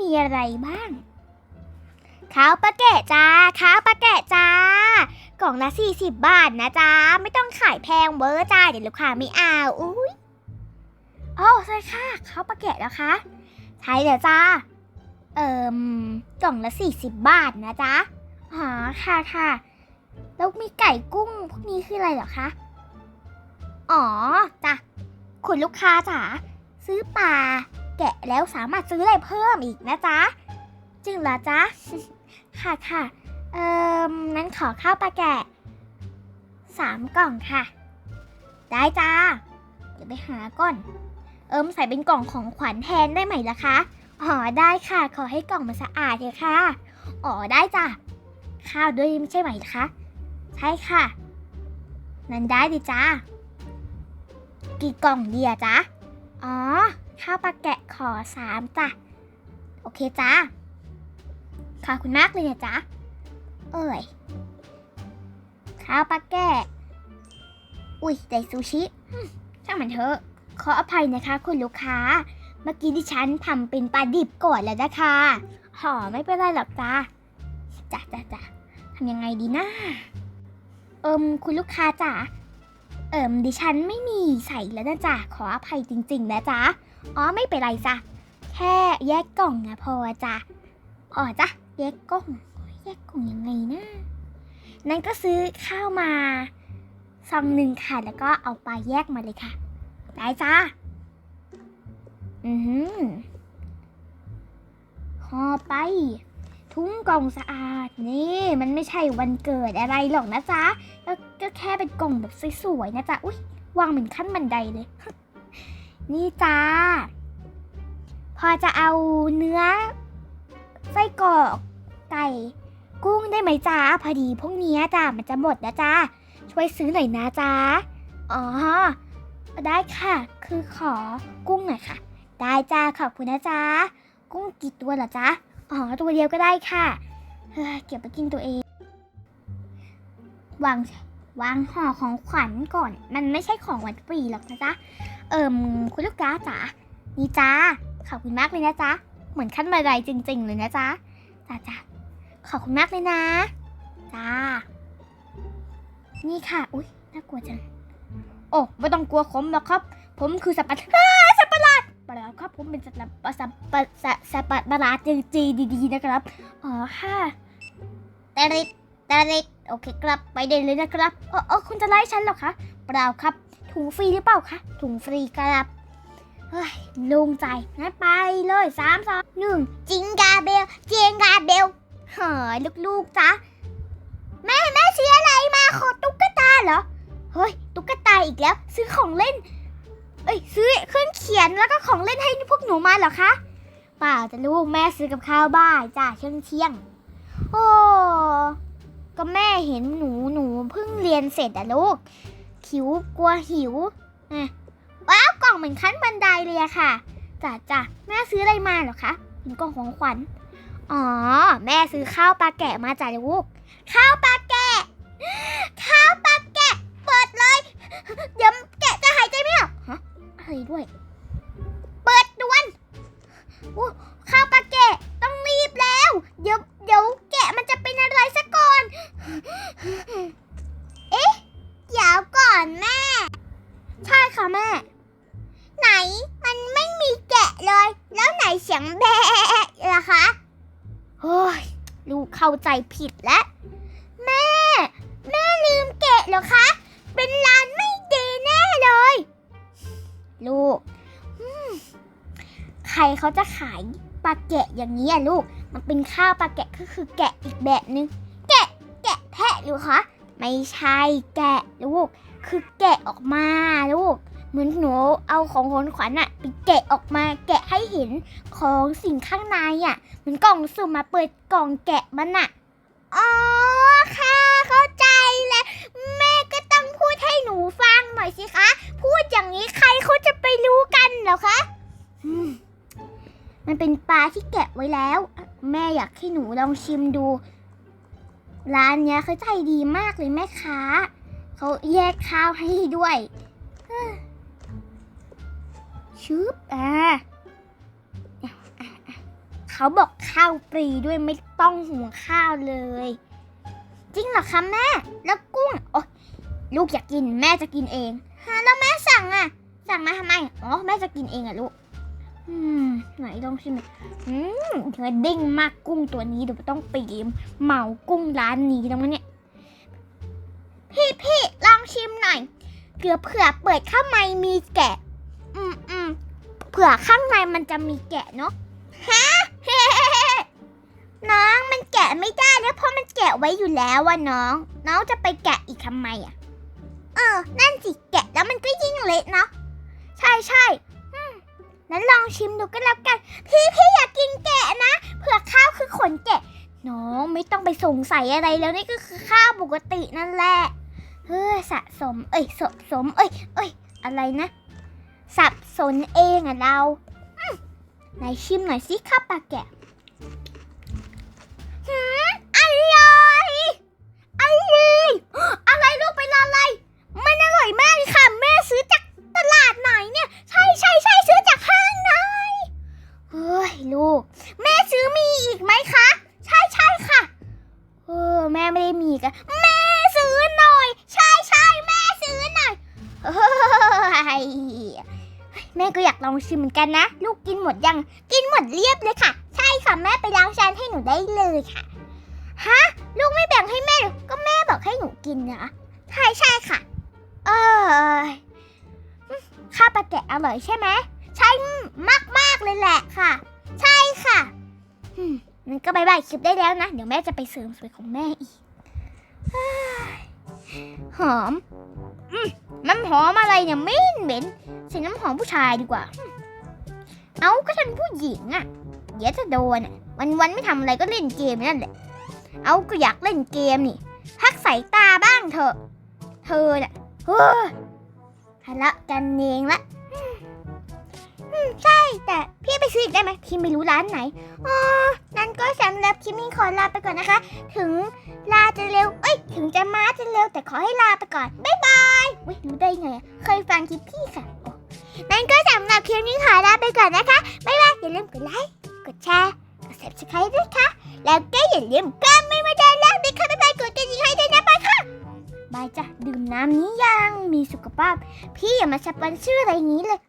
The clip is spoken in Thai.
มีอะไรบ้างข้าวปลาแกะจ้าข้าวปลาแกะจ้ากล่องละ40บาทนะจ้าไม่ต้องขายแพงเบอร์จ้าเดี๋ยวลูกค้าไม่เอาอุ้ยโอ้ใช่ค่ะข้าวปลาแกะแล้วคะใช่เดี๋ยวจ้าเอ่มกล่องละ40บาทนะจ๊ะอ๋อค่ะค่ะแล้วมีไก่กุ้งพวกนี้คืออะไรเหรอคะอ๋อจ้ะคุณลูกค้าจ๋าซื้อปลา แกะแล้วสามารถซื้ออะไรเพิ่มอีกนะจ๊ะ จริงเหรอจ๊ะ ค่ะค่ะ เอ่มนั้นขอข้าวปลาแกะสามกล่องค่ะ ได้จ้า เดี๋ยวไปหาก่อน เอิมใส่เป็นกล่องของขวัญแทนได้ไหมล่ะคะ อ๋อได้ค่ะ ขอให้กล่องมันสะอาดเลยค่ะ อ๋อได้จ้ะข้าวด้วยไม่ใช่ไหมคะ ใช่ค่ะ นั้นได้ดิจ้า กี่กล่องดีอะจ๊ะอ๋อ ข้าวปลาแกะขอสามจ้ะ โอเคจ้าขอบคุณมากเลยนะจ๊ะ เอ่ย ข้าวปลาแกะ อุ้ยได้ซูชิช่างมันเถอะ ขออภัยนะคะ คุณลูกค้า เมื่อกี้ดิฉันทำเป็นปลาดิบก่อนแล้วนะคะหอไม่เป็นไรหรอกจ้าจ้ะจ้ะจ้ะทำยังไงดีนะเอิมคุณลูกค้าจ๋าเอิมดิฉันไม่มีใส่แล้วนะจ๊ะขออภัยจริงๆนะจ๊ะ อ๋อไม่เป็นไรจ้ะแค่แยกกล่องนะพอจ้ะอ๋อจ้ะแยกกล่องแยกกล่องยังไงนะนั่นก็ซื้อข้าวมาซองหนึ่งค่ะ แล้วก็เอาปลาแยกมาเลยค่ะ ได้จ้าอือหือห่อไป ทุ้งกล่องสะอาดนี่มันไม่ใช่วันเกิดอะไรหรอกนะจ๊ะแล้วก็แค่เป็นกล่องแบบสวยๆนะจ๊ะ อุ้ยวางเหมือนขั้นบันไดเลย นี่จ้า พอจะเอาเนื้อ ไส้กรอกไก่ กุ้งได้ไหมจ้าพอดีพวกนี้จ้ามันจะหมดนะจ้าช่วยซื้อหน่อยนะจ้าอ๋อ ได้ค่ะ คือขอกุ้งหน่อยค่ะ ได้จ้าขอบคุณนะจ้ากุ้งกี่ตัวเหรอจ๊ะอ๋อตัวเดียวก็ได้ค่ะเฮ้ยเก็บไปกินตัวเอง วางวางห่อของขวัญก่อน มันไม่ใช่ของวันฟรีหรอกนะจ๊ะ เอิมคุณลูกค้าจ๋านี่จ้าขอบคุณมากเลยนะจ๊ะ เหมือนขั้นบันไดจริง ๆ เลยนะจ๊ะจ้าจ้าขอบคุณมากเลยนะจ้านี่ค่ะ อุ้ยน่ากลัวจัง โอ้ไม่ต้องกลัวผมหรอกครับ ผมคือสัตว์ประหลาดสัตว์ประหลาดเปล่าครับ ผมเป็นสัตว์ปะสัตว์ปะสัตว์สัตว์ประหลาดจริงๆดีๆนะครับอ๋อค่ะตริดตริดโอเคครับ ไปได้เลยนะครับเออเออคุณจะไล่ฉันหรอคะ เปล่าครับ ถุงฟรีหรือเปล่าคะ ถุงฟรีครับ เฮ้ยโลุงใจงั้นไปเลยสามสองหนึ่งจิงกาเบลเจงกาเบลเฮ้ยลูกๆจ้ะแม่แม่ซื้ออะไรมาขอตุ๊กตาเหรอ เฮ้ย ตุ๊กตาอีกแล้ว ซื้อของเล่น เอ้ยซื้อเครื่องเขียนแล้วก็ของเล่นให้พวกหนูมาเหรอคะเปล่าจะลูกแม่ซื้อกับข้าวบ้านจ้าเที่ยงเที่ยง โอ้ก็แม่เห็นหนูหนูเพิ่งเรียนเสร็จอะลูก ขิวกลัวหิวอะว้าวกล่องเหมือนขั้นบันไดเลยอะค่ะจ้าจ้าแม่ซื้ออะไรมาเหรอคะเป็นกล่องของขวัญอ๋อ แม่ซื้อข้าวปลาแกะมาจ้ะลูกข้าวปลาแกะ ข้าวปลาแกะ เปิดเลย เดี๋ยวแกะจะหายใจไม่ออกฮะอะไรด้วย ค่ะแม่ ไหนมันไม่มีแกะเลย แล้วไหนเสียงแบะล่ะคะโอ้ยลูกเข้าใจผิดแล้ว แม่ แม่ลืมแกะเหรอคะ เป็นร้านไม่ดีแน่เลย ลูกใครเขาจะขายปลาแกะอย่างนี้อะลูก มันเป็นข้าวปลาแกะก็คือแกะอีกแบบนึง แกะแกะแพะหรือคะ ไม่ใช่แกะลูก คือแกะออกมาลูก เหมือนหนูเอาของขนขวัญอะไปแกะออกมาแกะให้เห็นของสิ่งข้างในอะเหมือนกล่องสุ่มมาเปิดกล่องแกะมันอะอ๋อค่ะเข้าใจแล้วแม่ก็ต้องพูดให้หนูฟังหน่อยสิคะ พูดอย่างนี้ใครเขาจะไปรู้กันเหรอคะมันเป็นปลาที่แกะไว้แล้ว แม่อยากให้หนูลองชิมดู ร้านเนี้ยเขาใจดีมากเลยแม่ค้าเขาแยกข้าวให้ด้วย ชึบอ่าเขาบอกข้าวฟรีด้วยไม่ต้องหุงข้าวเลย จริงเหรอคะแม่ แล้วกุ้งโอยลูกอยากกินแม่จะกินเองฮะแล้วแม่สั่งอะสั่งมาทำไมอ๋อแม่จะกินเองอะลูกอืมไหนลองชิมอืมเธอเด้งมากกุ้งตัวนี้เดี๋ยวต้องไปเหมากุ้งร้านนี้แล้วมั้งเนี่ยพี่พี่ลองชิมหน่อยเผื่อเผื่อเปิดข้างในมีแกะ เผื่อข้างในมันจะมีแกะเนาะฮะน้องมันแกะไม่ได้แล้วเพราะมันแกะไว้อยู่แล้วอะน้อง น้องจะไปแกะอีกทำไมอะเออ นั่นสิแกะแล้วมันก็ยิ่งเละเนาะใช่ใช่นั้นลองชิมดูก็แล้วกัน พี่พี่อยากกินแกะนะเผื่อข้าวคือขนแกะ น้องไม่ต้องไปสงสัยอะไรแล้วนี่ก็คือข้าวปกตินั่นแหละเฮ้ยสะสม เอ้ยสะสม เอ้ยเอ้ยอะไรนะ สับสนเองอะเราไหนชิมหน่อยสิข้าวปลาแกะหืมอร่อยอร่อย ม่ก็อยากลองชิมเหมือนกันนะ ลูกกินหมดยัง กินหมดเรียบเลยค่ะ ใช่ค่ะแม่ไปล้างจานให้หนูได้เลยค่ะ ฮะ ลูกไม่แบ่งให้แม่ก็แม่บอกให้หนูกินนะ ใช่ใช่ค่ะ เออข้าวปลาแกะอร่อยใช่ไหมใช่มากมากเลยแหละค่ะ ใช่ค่ะอืมมันก็บายบายคลิปได้แล้วนะ เดี๋ยวแม่จะไปเสริมสวยของแม่อีกหอม อืม น้ำหอมอะไรเนี่ยเหม็นเหม็นใส่น้ำหอมผู้ชายดีกว่า เอาก็ฉันผู้หญิงอะเดี๋ยวจะโดนอะวันวันไม่ทำอะไรก็เล่นเกมนั่นแหละ เอาก็อยากเล่นเกมนี่ พักสายตาบ้างเถอะ เธอน่ะเฮ้อทะเลาะกันเองละ อืมใช่แต่พี่ไปซื้ออีกได้ไหมพี่ไม่รู้ร้านไหนอ๋อนั้นก็สำหรับคลิปนี้ขอลาไปก่อนนะคะ ถึงลาจะเร็วเอ้ยถึงจะมาจะเร็วแต่ขอให้ลาไปก่อนบ๊ายบายเว้ยรู้ได้ไงอะเคยฟังคลิปพี่ค่ะโอ้นั้นก็สำหรับคลิปนี้ขอลาไปก่อนนะคะบ๊ายบายอย่าลืมกดไลค์กดแชร์กด subscribe ด้วยค่ะแล้วก็อย่าลืมกดไม่มาได้แล้วด้วยค่ะบ๊ายบายกดกระดิ่งให้ด้วยนะบายค่ะบายจ้ะดื่มน้ำนี้ยังมีสุขภาพ พี่อย่ามาสปอนเซอร์อะไรอย่างนี้เลย